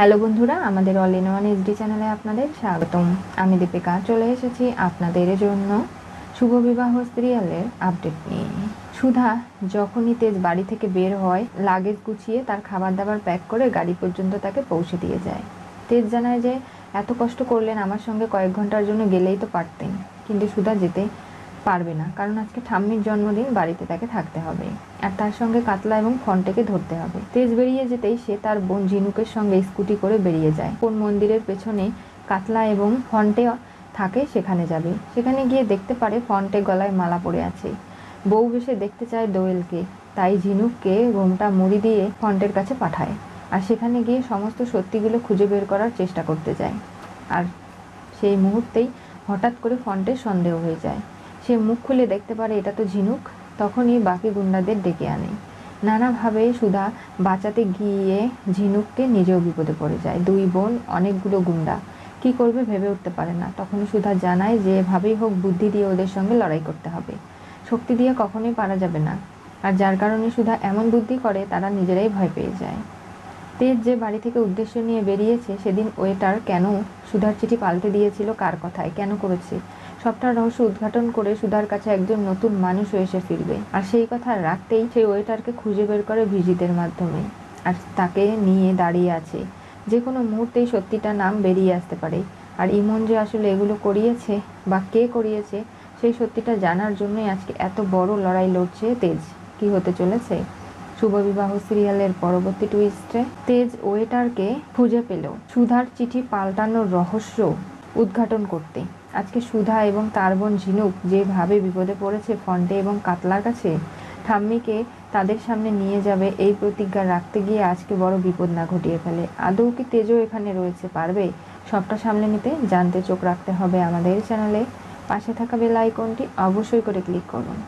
Hello বন্ধুরা, আমাদের all in one SD চ্যানেলে আপনাদের স্বাগতম। আমি দীপিকা, চলে এসেছি আপনাদের জন্য শুভ বিবাহ সিরিয়ালের আপডেট নিয়ে। সুধা যখনই তেজ বাড়ি থেকে বের হয় লাগেজ গুছিয়ে তার খাবার দাবার প্যাক করে গাড়ি পর্যন্ত তাকে পৌঁছে দিয়ে যায়। তেজ জানায় যে, এত কষ্ট করলেন, আমার সঙ্গে কয়েক ঘণ্টার জন্য গেলেই তো পারতেন। কিন্তু সুধা যেতে পারবে না। কারণ আজকে ঠাম্মির জন্মদিন, বাড়িতে তাকে থাকতে হবে। আর তার সঙ্গে কাতলা এবং ফন্টেকে ধরতে হবে। তেজ বেরিয়ে যেতেই সে তার বোন ঝিনুকের সঙ্গে স্কুটি করে বেরিয়ে যায়। কোন মন্দিরের পেছনে কাতলা এবং ফন্টে থাকে, সেখানে যাবে। সেখানে গিয়ে দেখতে পারে ফন্টে গলায় মালা পড়ে আছে। বউ বেশে দেখতে চায় দোয়েলকে। তাই ঝিনুককে ঘোমটা মুড়ি দিয়ে ফন্টের কাছে পাঠায়। আর সেখানে গিয়ে সমস্ত সত্যিগুলো খুঁজে বের করার চেষ্টা করতে যায়। আর সেই মুহূর্তেই হঠাৎ করে ফন্টের সন্দেহ হয়ে যায়। সে মুখ খুলে দেখতে পারে, এটা তো ঝিনুক। তখনই বাকি গুন্ডাদের ডেকে আনে। নানাভাবে সুধা বাঁচাতে গিয়ে ঝিনুককে নিজেও বিপদে পড়ে যায়। দুই বোন, অনেকগুলো গুন্ডা। কি করবে ভেবে উঠতে পারে না। তখনই সুধা জানায় যে ভাবেই হোক বুদ্ধি দিয়ে ওদের সঙ্গে লড়াই করতে হবে। শক্তি দিয়ে কখনোই পারা যাবে না। আর যার কারণে সুধা এমন বুদ্ধি করে, তারা নিজেরাই ভয় পেয়ে যায়। তেজ যে বাড়ি থেকে উদ্দেশ্য নিয়ে বেরিয়েছে, সেদিন ওয়েটার কেন সুধার চিঠি পাল্টে দিয়েছিল, কার কথায়? কেন করেছে? সবটা রহস্য উদ্ঘাটন করে সুধার কাছে একজন নতুন মানুষও এসে ফিরবে। আর সেই কথা রাখতেই সেই ওয়েটারকে খুঁজে বের করে ভিজিটের মাধ্যমে। আর তাকে নিয়ে দাঁড়িয়ে আছে। যে কোনো মুহূর্তেই সত্যিটা নাম বেরিয়ে আসতে পারে। আর ইমন যে আসলে এগুলো করিয়েছে বা কে করিয়েছে, সেই সত্যিটা জানার জন্যই আজকে এত বড় লড়াই লড়ছে তেজ। কি হতে চলেছে? শুভ বিবাহ সিরিয়ালের পরবর্তী টুইস্টে তেজ ওয়েটারকে খুঁজে পেল। সুধার চিঠি পাল্টানোর রহস্য উদ্ঘাটন করতে। আজকে সুধা এবং তার বোন ঝিনুক যেভাবে বিপদে পড়েছে ফন্টে এবং কাতলার কাছে, ঠাম্মিকে তাদের সামনে নিয়ে যাবে এই প্রতিজ্ঞা রাখতে গিয়ে আজকে বড় বিপদ না ঘটিয়ে ফেলে। আদৌ কি তেজও এখানে রয়েছে? পারবে? সবটা সামলে নিতে জানতে চোখ রাখতে হবে আমাদের চ্যানেলে। পাশে থাকা বেল আইকনটি অবশ্যই করে ক্লিক করুন।